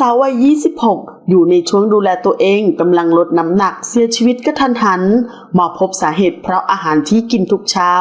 สาววัย 26 อยู่ในช่วงดูแลตัวเองกำลังลดน้ำหนักเสียชีวิตกระทันหันหมอพบสาเหตุเพราะอาหารที่กินทุกเช้า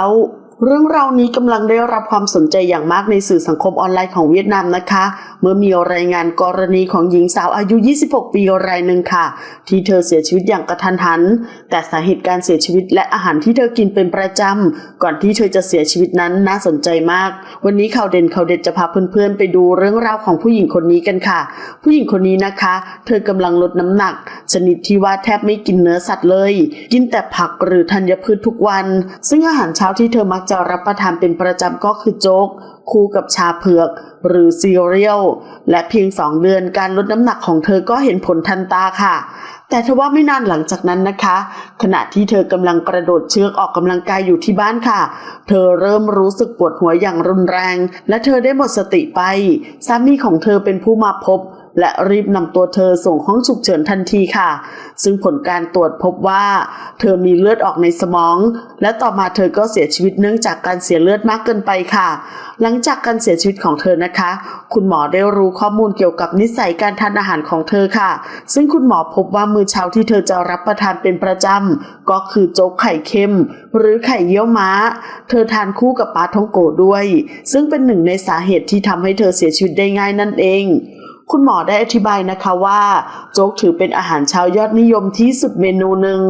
เรื่องราวนี้กำลังได้รับความสนใจอย่างมากในสื่อสังคมออนไลน์ของเวียดนามนะคะ เมื่อมีรายงานกรณีของหญิงสาวอายุ 26 ปีรายหนึ่งค่ะ ที่เธอเสียชีวิตอย่างกระทันหัน แต่สาเหตุการเสียชีวิตและอาหารที่เธอกินเป็นประจำ ก่อนที่เธอจะเสียชีวิตนั้นน่าสนใจมาก วันนี้ข่าวเด่นข่าวเด็ดจะพาเพื่อนๆ ไปดูเรื่องราวของผู้หญิงคนนี้กันค่ะ ผู้หญิงคนนี้นะคะ เธอกำลังลดน้ำหนัก ชนิดที่ว่าแทบไม่กินเนื้อสัตว์เลย กินแต่ผักหรือธัญพืชทุกวัน ซึ่งอาหารเช้าที่เธอมักจะรับประทานเป็นประจำก็คือโจ๊ก คู่กับชาเผือก หรือซีเรียลและเพียง2เดือนการลดน้ำหนักของเธอก็เห็นผลทันตาค่ะ แต่ทว่าไม่นานหลังจากนั้นนะคะ ขณะที่เธอกำลังกระโดดเชือกออกกำลังกายอยู่ที่บ้านค่ะ เธอเริ่มรู้สึกปวดหัวอย่างรุนแรง และเธอได้หมดสติไปสามีของเธอเป็นผู้มาพบ และรีบนำตัวเธอส่งห้องฉุกเฉินทันทีค่ะ ซึ่งผลการตรวจพบว่า เธอมีเลือดออกในสมอง และต่อมาเธอก็เสียชีวิตเนื่องจากการเสียเลือดมากเกินไปค่ะ หลังจากการเสียชีวิตของเธอนะคะ คุณหมอได้รู้ข้อมูลเกี่ยวกับนิสัยการทานอาหารของเธอค่ะ ซึ่งคุณหมอพบว่ามื้อเช้าที่เธอจะรับประทานเป็นประจำก็คือโจ๊กไข่เค็ม หรือไข่เยี่ยวม้า เธอทานคู่กับปลาท่องโกด้วย ซึ่งเป็นหนึ่งในสาเหตุที่ทำให้เธอเสียชีวิตได้ง่ายนั่นเอง คุณหมอได้อธิบายนะคะว่า โจ๊กถือเป็นอาหารเช้ายอดนิยมที่สุดเมนูหนึ่ง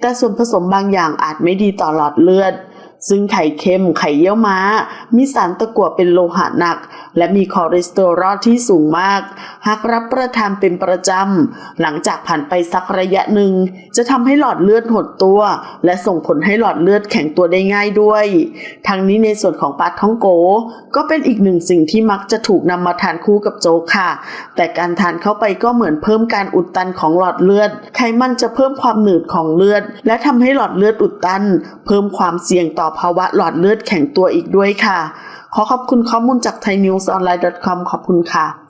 แต่ส่วนผสมบางอย่างอาจไม่ดีต่อหลอดเลือด ซึ่งไข่เค็มไข่เยี่ยวม้า มีสารตะกั่วเป็นโลหะหนัก และมีคอเลสเตอรอลที่สูงมาก หากรับประทานเป็นประจำ หลังจากผ่านไปสักระยะหนึ่ง จะทำให้หลอดเลือดหดตัว และส่งผลให้หลอดเลือดแข็งตัวได้ง่ายด้วย ทั้งนี้ในส่วนของปลาท้องโก ก็เป็นอีกหนึ่งสิ่งที่มักจะถูกนำมาทานคู่กับโจ๊กค่ะ แต่การทานเข้าไปก็เหมือนเพิ่มการอุดตันของหลอดเลือด ไขมันจะเพิ่มความหนืดของเลือด และทำให้หลอดเลือดอุดตัน เพิ่มความเสี่ยงต่อภาวะหลอดเลือดแข็งตัวอีกด้วยค่ะ ขอขอบคุณข้อมูลจาก thainewsonline.com ขอบคุณค่ะ